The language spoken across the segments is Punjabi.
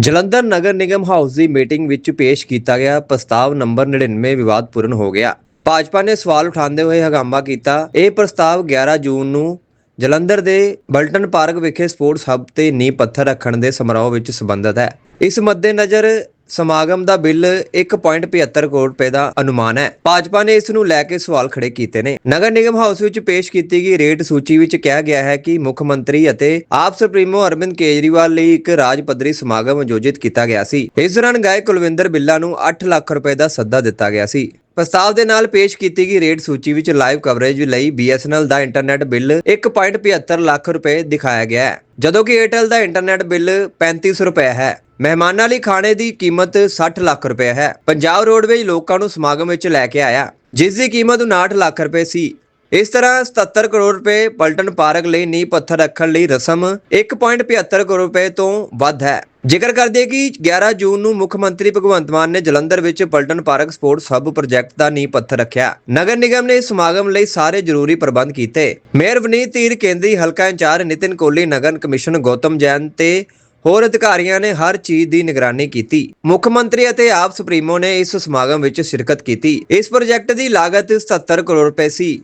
ਜਲੰਧਰ ਨਗਰ ਨਿਗਮ ਹਾਊਸ ਦੀ ਮੀਟਿੰਗ ਵਿੱਚ ਪੇਸ਼ ਕੀਤਾ ਗਿਆ ਪ੍ਰਸਤਾਵ ਨੰਬਰ 99 ਵਿਵਾਦਪੂਰਨ ਹੋ ਗਿਆ। ਭਾਜਪਾ ਨੇ ਸਵਾਲ ਉਠਾਉਂਦੇ ਹੋਏ ਹਗਾਮਾ ਕੀਤਾ। ਇਹ ਪ੍ਰਸਤਾਵ 11 ਜੂਨ ਨੂੰ ਜਲੰਧਰ ਦੇ ਬਲਟਨ ਪਾਰਕ ਵਿਖੇ ਸਪੋਰਟਸ ਹੱਬ ਤੇ ਨੀਂਹ ਪੱਥਰ ਰੱਖਣ ਦੇ ਸਮਾਰੋਹ ਵਿੱਚ ਸੰਬੰਧਿਤ ਹੈ। ਇਸ ਮੱਦੇਨਜ਼ਰ ਸਮਾਗਮ ਦਾ ਬਿੱਲ 1.75 ਕਰੋੜ ਰੁਪਏ ਦਾ ਅਨੁਮਾਨ ਹੈ। ਭਾਜਪਾ ਨੇ ਇਸ ਨੂੰ ਲੈ ਕੇ ਸਵਾਲ ਖੜੇ ਕੀਤੇ ਨੇ। ਨਗਰ ਨਿਗਮ ਹਾਊਸ ਵਿੱਚ ਪੇਸ਼ ਕੀਤੀ ਗਈ ਰੇਟ ਸੂਚੀ ਵਿੱਚ ਕਿਹਾ ਗਿਆ ਹੈ ਕਿ ਮੁੱਖ ਮੰਤਰੀ ਅਤੇ ਆਪ ਸੁਪਰੀਮੋ ਅਰਵਿੰਦ ਕੇਜਰੀਵਾਲ ਲਈ ਇੱਕ ਰਾਜ ਪੱਧਰੀ ਸਮਾਗਮ ਆਯੋਜਿਤ ਕੀਤਾ ਗਿਆ ਸੀ। ਇਸ ਦੌਰਾਨ ਗਾਇਕ ਕੁਲਵਿੰਦਰ ਬਿੱਲਾ ਨੂੰ 8 ਲੱਖ ਰੁਪਏ ਦਾ ਸੱਦਾ ਦਿੱਤਾ ਗਿਆ ਸੀ। ਪ੍ਰਸਤਾਵ ਦੇ ਨਾਲ ਪੇਸ਼ ਕੀਤੀ ਗਈ ਰੇਟ ਸੂਚੀ ਵਿੱਚ ਲਾਈਵ ਕਵਰੇਜ ਲਈ BSNL ਦਾ ਇੰਟਰਨੈਟ ਬਿੱਲ 1.75 ਲੱਖ ਰੁਪਏ ਦਿਖਾਇਆ ਗਿਆ ਹੈ, ਜਦੋਂ ਕਿ Airtel ਦਾ ਇੰਟਰਨੈਟ ਬਿੱਲ 3500 ਰੁਪਏ ਹੈ। ਮਹਿਮਾਨਾਂ ਲਈ ਖਾਣੇ ਦੀ ਕੀਮਤ 60 ਲੱਖ ਰੁਪਏ ਹੈ। ਪੰਜਾਬ ਰੋਡਵੇਜ ਲੋਕਾਂ ਨੂੰ ਸਮਾਗਮ ਵਿੱਚ ਲੈ ਕੇ ਆਇਆ, ਜਿਸ ਦੀ ਕੀਮਤ 59 ਲੱਖ ਰੁਪਏ ਸੀ। ਇਸ ਤਰ੍ਹਾਂ 77 ਕਰੋੜ ਰੁਪਏ ਪਲਟਨ ਪਾਰਕ ਲਈ ਨੀਂਹ ਪੱਥਰ ਰੱਖਣ ਲਈ ਰਸਮ 1.75 ਕਰੋੜ ਰੁਪਏ ਤੋਂ ਵੱਧ ਹੈ। ਜ਼ਿਕਰ ਕਰਦੇ ਕਿ 11 ਜੂਨ ਨੂੰ ਮੁੱਖ ਮੰਤਰੀ ਭਗਵੰਤ ਮਾਨ ਨੇ ਜਲੰਧਰ ਵਿੱਚ Burlton park sports hub project ਦਾ ਨੀਂਹ ਪੱਥਰ ਰੱਖਿਆ। ਨਗਰ ਨਿਗਮ ਨੇ ਇਸ ਸਮਾਗਮ ਲਈ ਸਾਰੇ ਜ਼ਰੂਰੀ ਪ੍ਰਬੰਧ ਕੀਤੇ। ਮੇਅਰ ਵਨੀਤ ਧੀਰ ਕੇਂਦਰੀ ਹਲਕਾ ਇੰਚਾਰਜ ਨਿਤਿਨ ਕੋਹਲੀ, ਨਗਰ ਕਮਿਸ਼ਨ ਗੌਤਮ ਜੈਨ ਤੇ ਹੋਰ ਅਧਿਕਾਰੀਆਂ ਨੇ ਹਰ ਚੀਜ਼ ਦੀ ਨਿਗਰਾਨੀ ਕੀਤੀ। ਮੁੱਖ ਮੰਤਰੀ ਅਤੇ ਆਪ ਸੁਪਰੀਮੋ ਨੇ ਇਸ ਸਮਾਗਮ ਵਿੱਚ ਸ਼ਿਰਕਤ ਕੀਤੀ। ਇਸ ਪ੍ਰੋਜੈਕਟ ਦੀ ਲਾਗਤ 77 ਕਰੋੜ ਰੁਪਏ ਸੀ।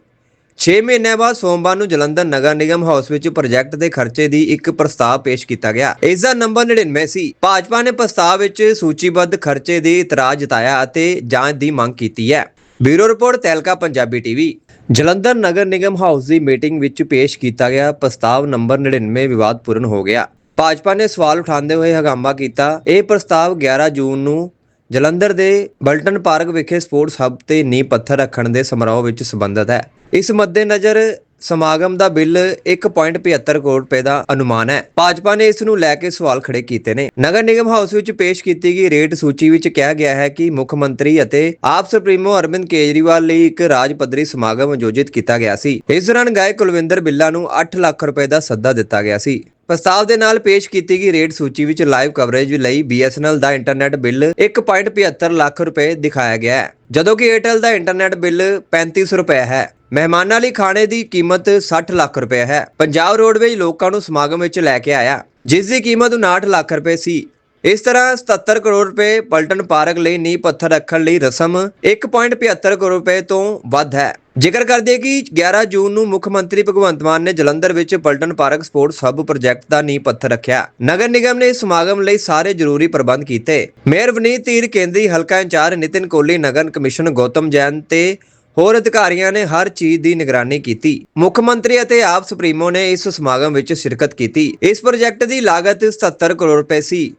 6 ਮਹੀਨਿਆਂ ਬਾਅਦ ਸੋਮਵਾਰ ਨੂੰ ਜਲੰਧਰ ਨਗਰ ਨਿਗਮ ਹਾਊਸ ਵਿੱਚ ਪ੍ਰੋਜੈਕਟ ਦੇ ਖਰਚੇ ਦੀ ਇੱਕ ਪ੍ਰਸਤਾਵ ਪੇਸ਼ ਕੀਤਾ ਗਿਆ। ਇਸ ਦਾ ਨੰਬਰ 99 ਸੀ। ਭਾਜਪਾ ਨੇ ਪ੍ਰਸਤਾਵ ਵਿੱਚ ਸੂਚੀਬੱਧ ਖਰਚੇ ਦੀ ਇਤਰਾਜ਼ ਜਤਾਇਆ ਅਤੇ ਜਾਂਚ ਦੀ ਮੰਗ ਕੀਤੀ ਹੈ। Bureau report, ਤੈਲਕਾ, Punjabi TV. Jalandhar ਨਗਰ ਨਿਗਮ ਹਾਊਸ ਦੀ ਮੀਟਿੰਗ ਵਿੱਚ ਪੇਸ਼ ਕੀਤਾ ਗਿਆ ਪ੍ਰਸਤਾਵ ਨੰਬਰ 99 ਵਿਵਾਦਪੂਰਨ ਹੋ ਗਿਆ। ਭਾਜਪਾ ਨੇ ਸਵਾਲ ਉਠਾਉਂਦੇ ਹੋਏ ਹਗਾਮਾ ਕੀਤਾ। ਇਹ ਪ੍ਰਸਤਾਵ 11 ਜੂਨ ਨੂੰ ਜਲੰਧਰ ਦੇ ਬਲਟਨ ਪਾਰਕ ਵਿਖੇ ਸਪੋਰਟਸ ਹੱਬ ਤੇ ਨੀਂਹ ਪੱਥਰ ਰੱਖਣ ਦੇ ਸਮਾਰੋਹ ਵਿੱਚ ਸੰਬੰਧਿਤ ਹੈ। ਇਸ ਮੱਦੇਨਜ਼ਰ ਸਮਾਗਮ ਦਾ ਬਿੱਲ 1.75 ਕਰੋੜ ਰੁਪਏ ਦਾ ਅਨੁਮਾਨ ਹੈ। ਭਾਜਪਾ ਨੇ ਇਸ ਨੂੰ ਲੈ ਕੇ ਸਵਾਲ ਖੜੇ ਕੀਤੇ ਨੇ। ਨਗਰ ਨਿਗਮ ਹਾਊਸ ਵਿੱਚ ਪੇਸ਼ ਕੀਤੀ ਗਈ ਰੇਟ ਸੂਚੀ ਵਿੱਚ ਕਿਹਾ ਗਿਆ ਹੈ ਕਿ ਮੁੱਖ ਮੰਤਰੀ ਅਤੇ ਆਪ ਸੁਪਰੀਮੋ ਅਰਵਿੰਦ ਕੇਜਰੀਵਾਲ ਲਈ ਇੱਕ ਰਾਜ ਪੱਧਰੀ ਸਮਾਗਮ ਆਯੋਜਿਤ ਕੀਤਾ ਗਿਆ ਸੀ। ਇਸ ਦੌਰਾਨ ਗਾਇਕ ਕੁਲਵਿੰਦਰ ਬਿੱਲਾ ਨੂੰ 8 ਲੱਖ ਰੁਪਏ ਦਾ ਸੱਦਾ ਦਿੱਤਾ ਗਿਆ ਸੀ। ਪ੍ਰਸਤਾਵ ਦੇ ਨਾਲ ਪੇਸ਼ ਕੀਤੀ ਗਈ ਰੇਟ ਸੂਚੀ ਵਿੱਚ ਲਾਈਵ ਕਵਰੇਜ ਲਈ BSNL ਦਾ ਇੰਟਰਨੈਟ ਬਿੱਲ 1.75 ਲੱਖ ਰੁਪਏ ਦਿਖਾਇਆ ਗਿਆ ਹੈ, ਜਦੋਂ ਕਿ Airtel ਦਾ ਇੰਟਰਨੈਟ ਬਿੱਲ 3500 ਰੁਪਏ ਹੈ। ਮਹਿਮਾਨਾਂ ਲਈ ਖਾਣੇ ਦੀ ਕੀਮਤ 60 ਲੱਖ ਰੁਪਏ ਹੈ। ਪੰਜਾਬ ਰੋਡਵੇਜ ਲੋਕਾਂ ਨੂੰ ਸਮਾਗਮ ਵਿੱਚ ਲੈ ਕੇ ਆਇਆ, ਜਿਸ ਦੀ ਕੀਮਤ 59 ਲੱਖ ਰੁਪਏ ਸੀ। ਇਸ ਤਰ੍ਹਾਂ 77 ਕਰੋੜ ਰੁਪਏ ਪਲਟਨ ਪਾਰਕ ਲਈ ਨੀਂਹ ਪੱਥਰ ਰੱਖਣ ਲਈ ਰਸਮ 1.75 ਕਰੋੜ ਰੁਪਏ ਤੋਂ ਵੱਧ ਹੈ। ਜ਼ਿਕਰ ਕਰਦੇ ਕਿ 11 ਜੂਨ ਨੂੰ ਮੁੱਖ ਮੰਤਰੀ ਭਗਵੰਤ ਮਾਨ ਨੇ ਜਲੰਧਰ ਵਿੱਚ Burlton park sports hub project ਦਾ ਨੀਂਹ ਪੱਥਰ ਰੱਖਿਆ। ਨਗਰ ਨਿਗਮ ਨੇ ਇਸ ਸਮਾਗਮ ਲਈ ਸਾਰੇ ਜ਼ਰੂਰੀ ਪ੍ਰਬੰਧ ਕੀਤੇ। ਮੇਅਰ ਵਨੀਤ ਧੀਰ ਕੇਂਦਰੀ ਹਲਕਾ ਇੰਚਾਰਜ ਨਿਤਿਨ ਕੋਹਲੀ, ਨਗਰ ਕਮਿਸ਼ਨ ਗੌਤਮ ਜੈਨ ਤੇ ਹੋਰ ਅਧਿਕਾਰੀਆਂ ਨੇ ਹਰ ਚੀਜ਼ ਦੀ ਨਿਗਰਾਨੀ ਕੀਤੀ। ਮੁੱਖ ਮੰਤਰੀ ਅਤੇ ਆਪ ਸੁਪਰੀਮੋ ਨੇ ਇਸ ਸਮਾਗਮ ਵਿੱਚ ਸ਼ਿਰਕਤ ਕੀਤੀ। ਇਸ ਪ੍ਰੋਜੈਕਟ ਦੀ ਲਾਗਤ 77 ਕਰੋੜ ਰੁਪਏ ਸੀ।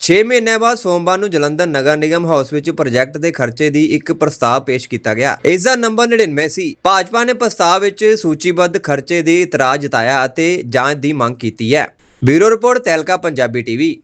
6 ਮਹੀਨਿਆਂ ਬਾਅਦ ਸੋਮਵਾਰ ਨੂੰ ਜਲੰਧਰ ਨਗਰ ਨਿਗਮ ਹਾਊਸ ਵਿੱਚ ਪ੍ਰੋਜੈਕਟ ਦੇ ਖਰਚੇ ਦੀ ਇੱਕ ਪ੍ਰਸਤਾਵ ਪੇਸ਼ ਕੀਤਾ ਗਿਆ। ਇਸ ਦਾ ਨੰਬਰ 99 ਸੀ। ਭਾਜਪਾ ਨੇ ਪ੍ਰਸਤਾਵ ਵਿੱਚ ਸੂਚੀਬੱਧ ਖਰਚੇ ਦੀ ਇਤਰਾਜ਼ ਜਤਾਇਆ ਅਤੇ ਜਾਂਚ ਦੀ ਮੰਗ ਕੀਤੀ ਹੈ। Bureau report, ਤੈਲਕਾ, Punjabi TV.